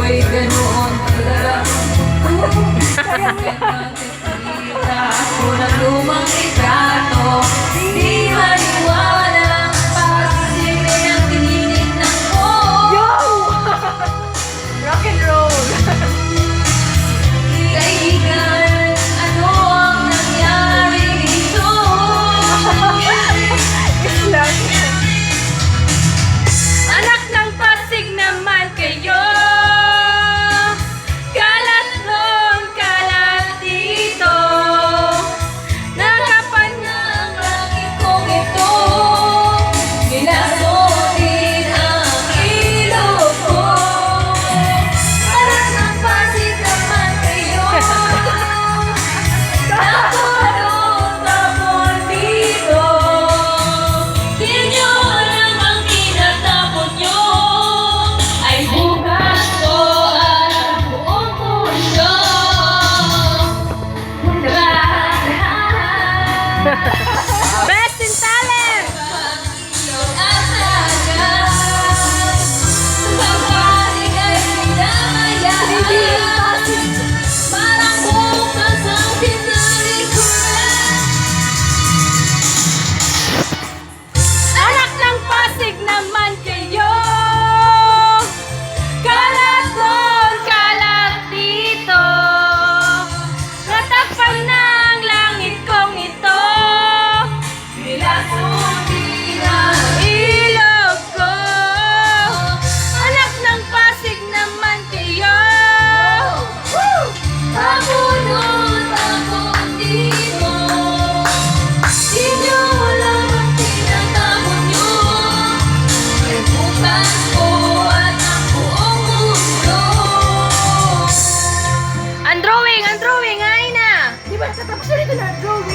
Ako'y ganoon talaga Kaya may nakikita ako na lumangit Ha ha ha! Diba? Sa tapos na rito na, go, go,